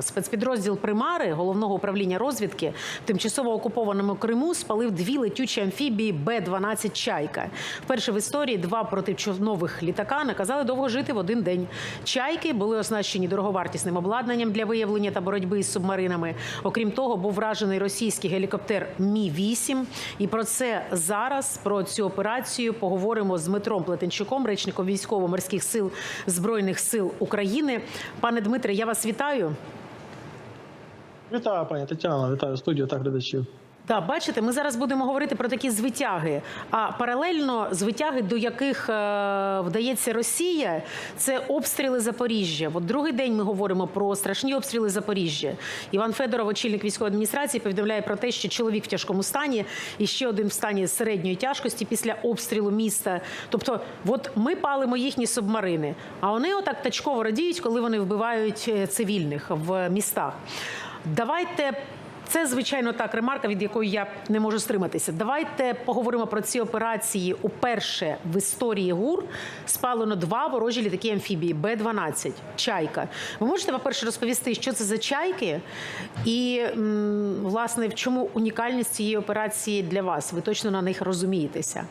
Спецпідрозділ Примари головного управління розвідки тимчасово окупованому Криму спалив дві летючі амфібії Б-12 Чайка. Вперше в історії два протичовнових літака наказали довго жити в один день. Чайки були оснащені дороговартісним обладнанням для виявлення та боротьби із субмаринами. Окрім того, був вражений російський гелікоптер Мі 8 І про це зараз про цю операцію поговоримо з Дмитром Плетенчуком, речником військово-морських сил збройних сил України. Пане Дмитре, я вас вітаю. Вітаю, пані Тетяно, вітаю студію та глядачів. Так, бачите, ми зараз будемо говорити про такі звитяги. А паралельно звитяги, до яких е, вдається Росія, це обстріли Запоріжжя. От другий день ми говоримо про страшні обстріли Запоріжжя. Іван Федоров, очільник військової адміністрації, повідомляє про те, що чоловік в тяжкому стані і ще один в стані середньої тяжкості після обстрілу міста. Тобто, от ми палимо їхні субмарини, а вони отак тачково радіють, коли вони вбивають е, цивільних в містах. Давайте це звичайно так ремарка, від якої я не можу стриматися. Давайте поговоримо про ці операції. Уперше в історії ГУР спалено два ворожі літаки амфібії Б-12 Чайка. Ви можете, по-перше, розповісти, що це за чайки, і власне в чому унікальність цієї операції для вас? Ви точно на них розумієтеся?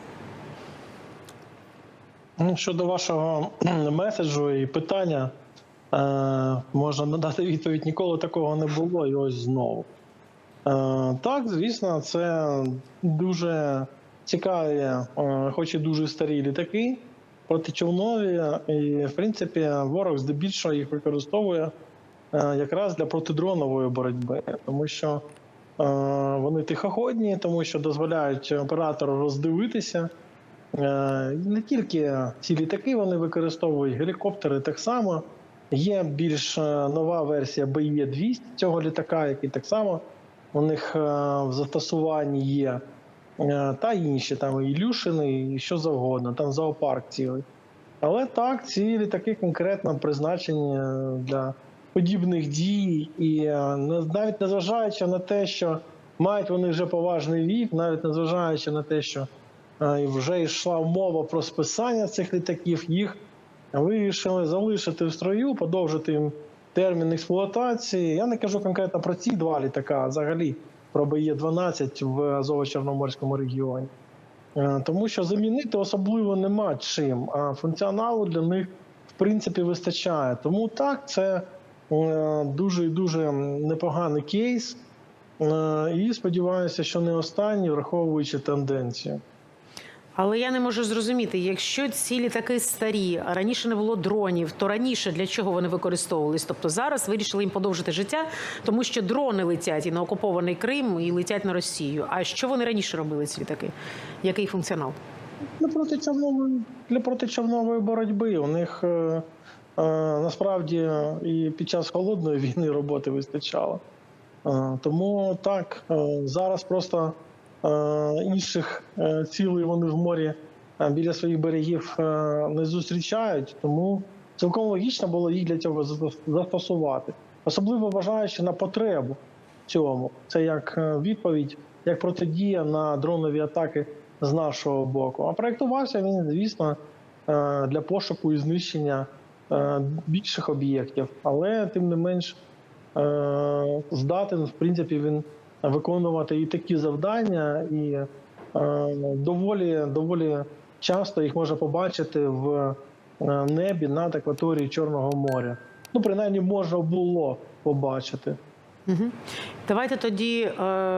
Ну, Щодо вашого меседжу і питання, можна надати відповідь: ніколи такого не було, і ось знову. Е, так, звісно, це дуже цікаві, е, хоч і дуже старі літаки, протичовнові, і, в принципі, ворог здебільшого їх використовує е, якраз для протидронової боротьби, тому що е, вони тихоходні, тому що дозволяють оператору роздивитися. Е, Не тільки ці літаки вони використовують, гелікоптери так само. Є більш е, нова версія BE-200 цього літака, який так само у них е, в застосуванні є. Е, Та інші там і Ілюшини, і що завгодно, там зоопарк цілий. Але так, ці літаки конкретно призначені для подібних дій, і навіть незважаючи на те, що мають вони вже поважний вік, навіть незважаючи на те, що вже йшла мова про списання цих літаків, їх вирішили залишити в строю, подовжити їм термін експлуатації. Я не кажу конкретно про ці два літака, а взагалі про БЄ-12 в Азово-Чорноморському регіоні. Е, Тому що замінити особливо нема чим, а функціоналу для них в принципі вистачає. Тому так, це е, дуже і дуже непоганий кейс. Е, І сподіваюся, що не останній, враховуючи тенденцію. Але я не можу зрозуміти, якщо ці літаки старі, а раніше не було дронів, то раніше для чого вони використовувались? Тобто зараз вирішили їм подовжити життя, тому що дрони летять і на окупований Крим, і летять на Росію. А що вони раніше робили? Ці літаки? Який функціонал? Для протичовнової, для протичовнової боротьби у них е, е, насправді і під час холодної війни роботи вистачало. Е, тому так, е, зараз просто інших е, цілей вони в морі е, біля своїх берегів е, не зустрічають, тому цілком логічно було їх для цього застосувати. Особливо вважаючи на потребу цьому. Це як е, відповідь, як протидія на дронові атаки з нашого боку. А проєктувався він, звісно, е, для пошуку і знищення е, більших об'єктів, але тим не менш е, здатен, в принципі, він виконувати і такі завдання, і е, доволі, доволі часто їх можна побачити в е, небі над акваторією Чорного моря. Ну, принаймні, можна було побачити. Угу. Давайте тоді е,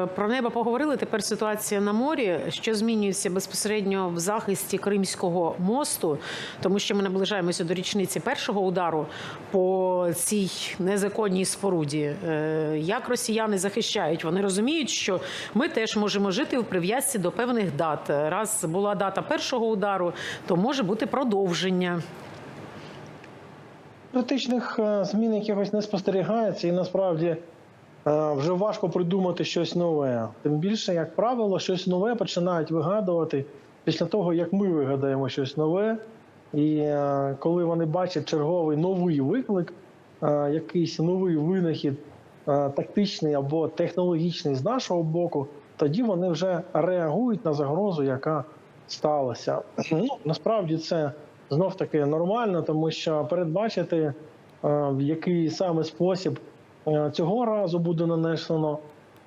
про небо поговорили. Тепер ситуація на морі, що змінюється безпосередньо в захисті Кримського мосту, тому що ми наближаємося до річниці першого удару по цій незаконній споруді. Е, як росіяни захищають? Вони розуміють, що ми теж можемо жити в прив'язці до певних дат. Раз була дата першого удару, то може бути продовження. Критичних е, змін якихось не спостерігається, і насправді вже важко придумати щось нове. Тим більше, як правило, щось нове починають вигадувати після того, як ми вигадаємо щось нове. І е, коли вони бачать черговий новий виклик, е, якийсь новий винахід, е, тактичний або технологічний з нашого боку, тоді вони вже реагують на загрозу, яка сталася. Ну насправді це знов таки нормально, тому що передбачити, е, в який саме спосіб Е, Цього разу буде нанесено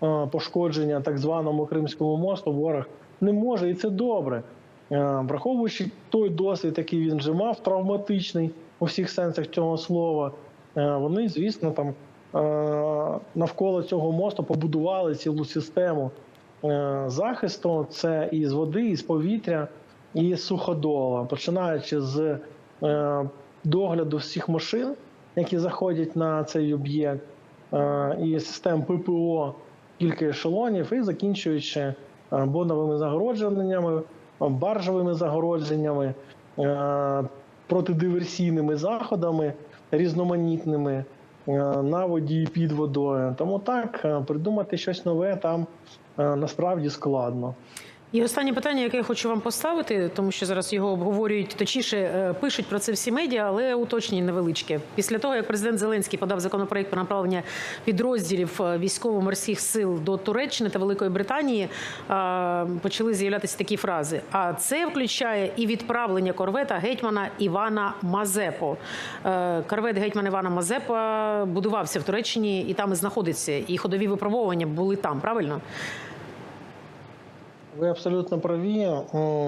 е, пошкодження так званому Кримському мосту. Ворог не може, і це добре. Е, Враховуючи той досвід, який він вже мав, травматичний у всіх сенсах цього слова, е, вони, звісно, там е, навколо цього мосту побудували цілу систему е, захисту. Це і з води, і з повітря, і з суходола, починаючи з е, догляду всіх машин, які заходять на цей об'єкт, е, і систем ППО кілька ешелонів, і закінчуючи е, боновими загородженнями, баржовими загородженнями, е, протидиверсійними заходами різноманітними е, на воді під водою. Тому так е, придумати щось нове там е, насправді складно. І останнє питання, яке я хочу вам поставити, тому що зараз його обговорюють, точніше е, пишуть про це всі медіа, але уточнення невеличке. Після того, як президент Зеленський подав законопроект про направлення підрозділів е, військово-морських сил до Туреччини та Великої Британії, е, почали з'являтися такі фрази. А це включає і відправлення корвета гетьмана Івана Мазепо. Корвет гетьмана Івана Мазепа будувався в Туреччині і там і знаходиться. І ходові випробовування були там, правильно? Ви абсолютно праві.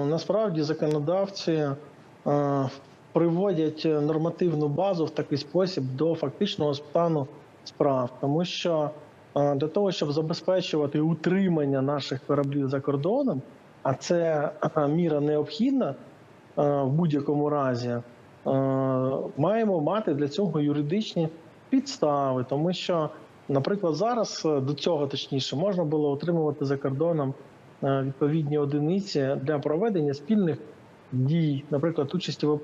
Насправді законодавці е, приводять нормативну базу в такий спосіб до фактичного стану справ, тому що е, для того, щоб забезпечувати утримання наших кораблів за кордоном, а це е, міра необхідна е, в будь-якому разі, е, маємо мати для цього юридичні підстави, тому що, наприклад, зараз е, до цього точніше можна було отримувати за кордоном е, відповідні одиниці для проведення спільних дій, наприклад, участі в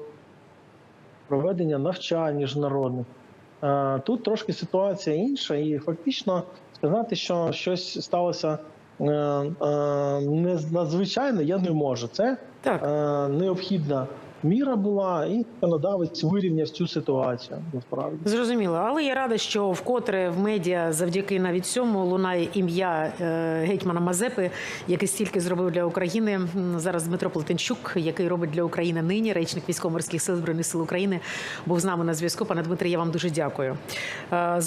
проведення навчань міжнародних. Е, Тут трошки ситуація інша, і фактично сказати, що щось сталося е, е, не надзвичайно, я не можу. Це Так. е, необхідна міра була, і законодавець вирівняв цю ситуацію. Насправді. Зрозуміло, але я рада, що вкотре в медіа завдяки навіть цьому лунає ім'я е, гетьмана Мазепи, який стільки зробив для України. Зараз Дмитро Плетенчук, який робить для України нині, речник військово-морських сил збройних сил України, був з нами на зв'язку. Пане Дмитре, я вам дуже дякую. Е,